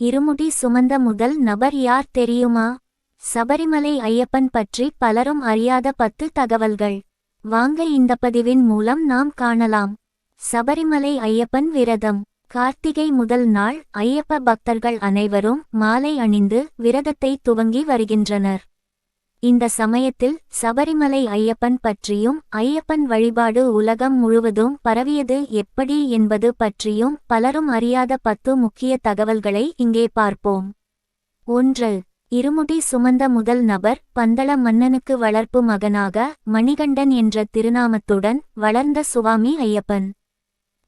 இருமுடி சுமந்த முதல் நபர் யார் தெரியுமா? சபரிமலை ஐயப்பன் பற்றி பலரும் அறியாத பத்து தகவல்கள். வாங்க இந்த பதிவின் மூலம் நாம் காணலாம். சபரிமலை ஐயப்பன் விரதம். கார்த்திகை முதல் நாள் ஐயப்ப பக்தர்கள் அனைவரும் மாலை அணிந்து விரதத்தை துவங்கி வருகின்றனர். இந்த சமயத்தில் சபரிமலை ஐயப்பன் பற்றியும் ஐயப்பன் வழிபாடு உலகம் முழுவதும் பரவியது எப்படி என்பது பற்றியும் பலரும் அறியாத பத்து முக்கிய தகவல்களை இங்கே பார்ப்போம். ஒன்று இருமுடி சுமந்த முதல் நபர் பந்தள மன்னனுக்கு வளர்ப்பு மகனாக மணிகண்டன் என்ற திருநாமத்துடன் வளர்ந்த சுவாமி ஐயப்பன்.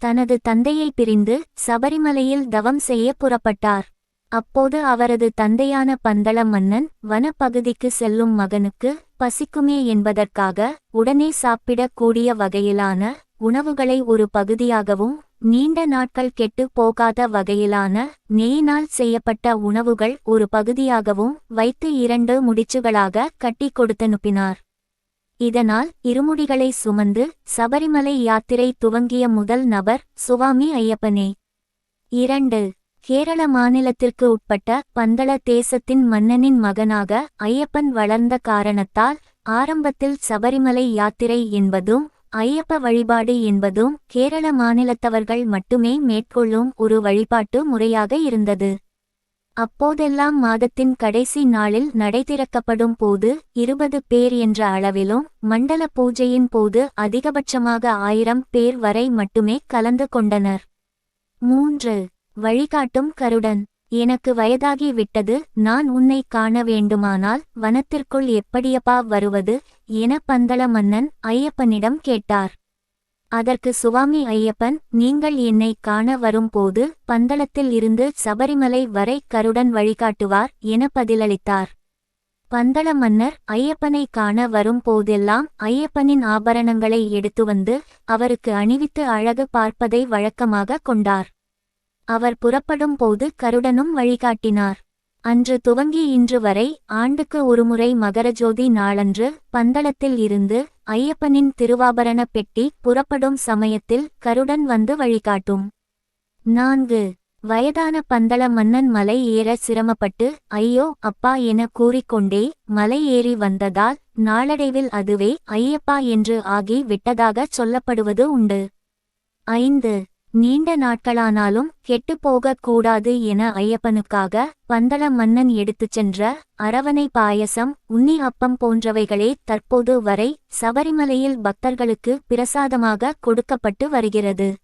தனது தந்தையை பிரிந்து சபரிமலையில் தவம் செய்ய புறப்பட்டார். அப்போது அவரது தந்தையான பந்தள மன்னன் வனப்பகுதிக்கு செல்லும் மகனுக்கு பசிக்குமே என்பதற்காக உடனே சாப்பிடக் கூடிய வகையிலான உணவுகளை ஒரு பகுதியாகவும் நீண்ட நாட்கள் கெட்டு போகாத வகையிலான நெய்னால் செய்யப்பட்ட உணவுகள் ஒரு பகுதியாகவும் வைத்து இரண்டு முடிச்சுகளாக கட்டி கொடுத்தனுப்பினார் இதனால் இருமுடிகளை சுமந்து சபரிமலை யாத்திரை துவங்கிய முதல் நபர் சுவாமி ஐயப்பனே. இரண்டு கேரள மாநிலத்திற்கு உட்பட்ட பந்தள தேசத்தின் மன்னனின் மகனாக ஐயப்பன் வளர்ந்த காரணத்தால் ஆரம்பத்தில் சபரிமலை யாத்திரை என்பதும் ஐயப்ப வழிபாடு என்பதும் கேரள மாநிலத்தவர்கள் மட்டுமே மேற்கொள்ளும் ஒரு வழிபாட்டு முறையாக இருந்தது. அப்போதெல்லாம் மாதத்தின் கடைசி நாளில் நடை திறக்கப்படும் போது இருபது பேர் என்ற அளவிலும் மண்டல பூஜையின் போது அதிகபட்சமாக ஆயிரம் பேர் வரை மட்டுமே கலந்து கொண்டனர். மூன்று வழிகாட்டும் கருடன் எனக்கு வயதாகி விட்டது நான் உன்னை காண வேண்டுமானால் வனத்திற்குள் எப்படியப்பா வருவது? என பந்தள மன்னன் ஐயப்பனிடம் கேட்டார். அதற்கு சுவாமி ஐயப்பன் நீங்கள் என்னை காண வரும்போது பந்தளத்தில் இருந்து சபரிமலை வரை கருடன் வழிகாட்டுவார் என பதிலளித்தார். பந்தள மன்னர் ஐயப்பனை காண வரும் போதெல்லாம் ஐயப்பனின் ஆபரணங்களை எடுத்து வந்து அவருக்கு அணிவித்து அழகு பார்ப்பதை வழக்கமாக கொண்டார். அவர் புறப்படும் போது கருடனும் வழிகாட்டினார். அன்று துவங்கி இன்று வரை ஆண்டுக்கு ஒருமுறை மகரஜோதி நாளன்று பந்தளத்தில் இருந்து ஐயப்பனின் திருவாபரண பெட்டி புறப்படும் சமயத்தில் கருடன் வந்து வழிகாட்டும். நான்கு. வயதான பந்தள மன்னன் மலை ஏற சிரமப்பட்டு ஐயோ அப்பா என கூறிக்கொண்டே மலை ஏறி வந்ததால் நாளடைவில் அதுவே ஐயப்பா என்று ஆகி விட்டதாகச் சொல்லப்படுவது உண்டு. ஐந்து. நீண்ட நாட்களானாலும் கெட்டுப்போகக் கூடாது என ஐயப்பனுக்காக பந்தள மன்னன் எடுத்துச் சென்ற அரவணை பாயசம் உண்ணி அப்பம் போன்றவைகளே தற்போது வரை சபரிமலையில் பக்தர்களுக்கு பிரசாதமாக கொடுக்கப்பட்டு வருகிறது.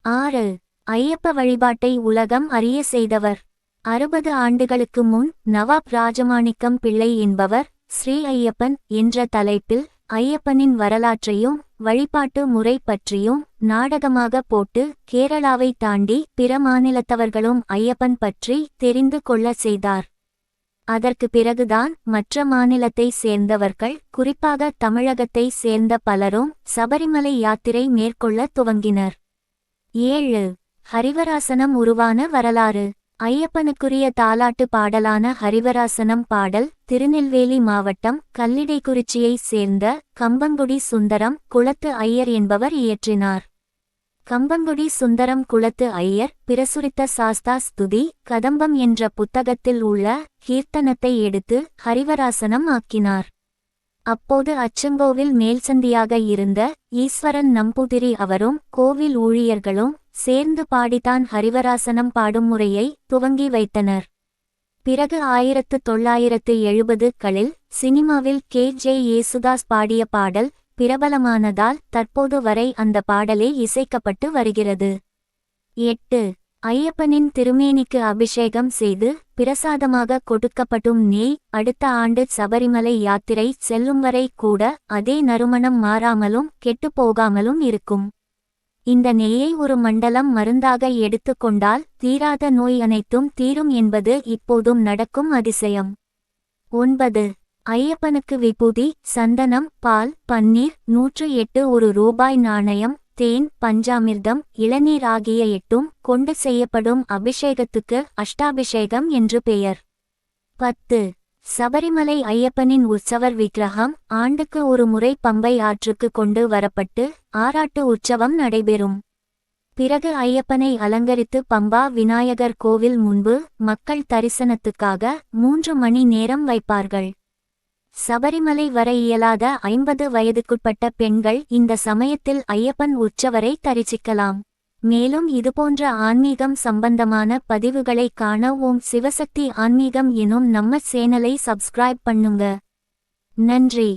ஆறு. ஐயப்ப வழிபாட்டை உலகம் அறிய செய்தவர். அறுபது ஆண்டுகளுக்கு முன் நவாப் ராஜமாணிக்கம் பிள்ளை என்பவர் ஸ்ரீ ஐயப்பன் என்ற தலைப்பில் ஐயப்பனின் வரலாற்றையும் வழிபாட்டு முறை பற்றியும் நாடகமாக போட்டு கேரளாவை தாண்டி பிற மாநிலத்தவர்களும் ஐயப்பன் பற்றி தெரிந்து கொள்ள செய்தார். அதற்கு பிறகுதான் மற்ற மாநிலத்தை சேர்ந்தவர்கள் குறிப்பாக தமிழகத்தை சேர்ந்த பலரும் சபரிமலை யாத்திரை மேற்கொள்ள துவங்கினர். ஏழு. ஹரிவராசனம் உருவான வரலாறு. ஐயப்பனுக்குரிய தாலாட்டு பாடலான ஹரிவராசனம் பாடல் திருநெல்வேலி மாவட்டம் கல்லிடைக்குறிச்சியைச் சேர்ந்த கம்பங்குடி சுந்தரம் குளத்து ஐயர் என்பவர் இயற்றினார். கம்பங்குடி சுந்தரம் குளத்து ஐயர் பிரசுரித்த சாஸ்தா ஸ்துதி கதம்பம் என்ற புத்தகத்தில் உள்ள கீர்த்தனத்தை எடுத்து ஹரிவராசனம் ஆக்கினார். அப்போது அச்சங்கோவில் மேல்சந்தியாக இருந்த ஈஸ்வரன் நம்பூதிரி அவரும் கோவில் ஊழியர்களும் சேர்ந்து பாடித்தான் ஹரிவராசனம் பாடும் முறையை துவங்கி வைத்தனர். பிறகு ஆயிரத்து தொள்ளாயிரத்து எழுபது களில் சினிமாவில் கே. ஜே. யேசுதாஸ் பாடிய பாடல் பிரபலமானதால் தற்போது வரை அந்த பாடலே இசைக்கப்பட்டு வருகிறது. எட்டு. ஐயப்பனின் திருமேனிக்கு அபிஷேகம் செய்து பிரசாதமாக கொடுக்கப்படும் நெய் அடுத்த ஆண்டு சபரிமலை யாத்திரை செல்லும் வரை கூட அதே நறுமணம் மாறாமலும் கெட்டுப்போகாமலும் இருக்கும். இந்த நெய்யை ஒரு மண்டலம் மருந்தாக எடுத்துக்கொண்டால் தீராத நோய் அனைத்தும் தீரும் என்பது இப்போதும் நடக்கும் அதிசயம். ஒன்பது. ஐயப்பனுக்கு விபூதி சந்தனம் பால் பன்னீர் நூற்று எட்டு ஒரு ரூபாய் நாணயம் தேன் பஞ்சாமிர்தம் இளநீர் ஆகிய எட்டும் கொண்டு செய்யப்படும் அபிஷேகத்துக்கு அஷ்டாபிஷேகம் என்று பெயர். பத்து. சபரிமலை ஐயப்பனின் உற்சவர் விக்கிரகம் ஆண்டுக்கு ஒரு முறை பம்பை ஆற்றுக்கு கொண்டு வரப்பட்டு ஆராட்டு உற்சவம் நடைபெறும். பிறகு ஐயப்பனை அலங்கரித்து பம்பா விநாயகர் கோவில் முன்பு மக்கள் தரிசனத்துக்காக மூன்று மணி நேரம் வைப்பார்கள். சபரிமலை வர இயலாத ஐம்பது வயதுக்குட்பட்ட பெண்கள் இந்த சமயத்தில் ஐயப்பன் உற்சவரை தரிசிக்கலாம். மேலும் இதுபோன்ற ஆன்மீகம் சம்பந்தமான பதிவுகளை காண ஓம் சிவசக்தி ஆன்மீகம் எனும் நம்ம சேனலை சப்ஸ்கிரைப் பண்ணுங்க. நன்றி.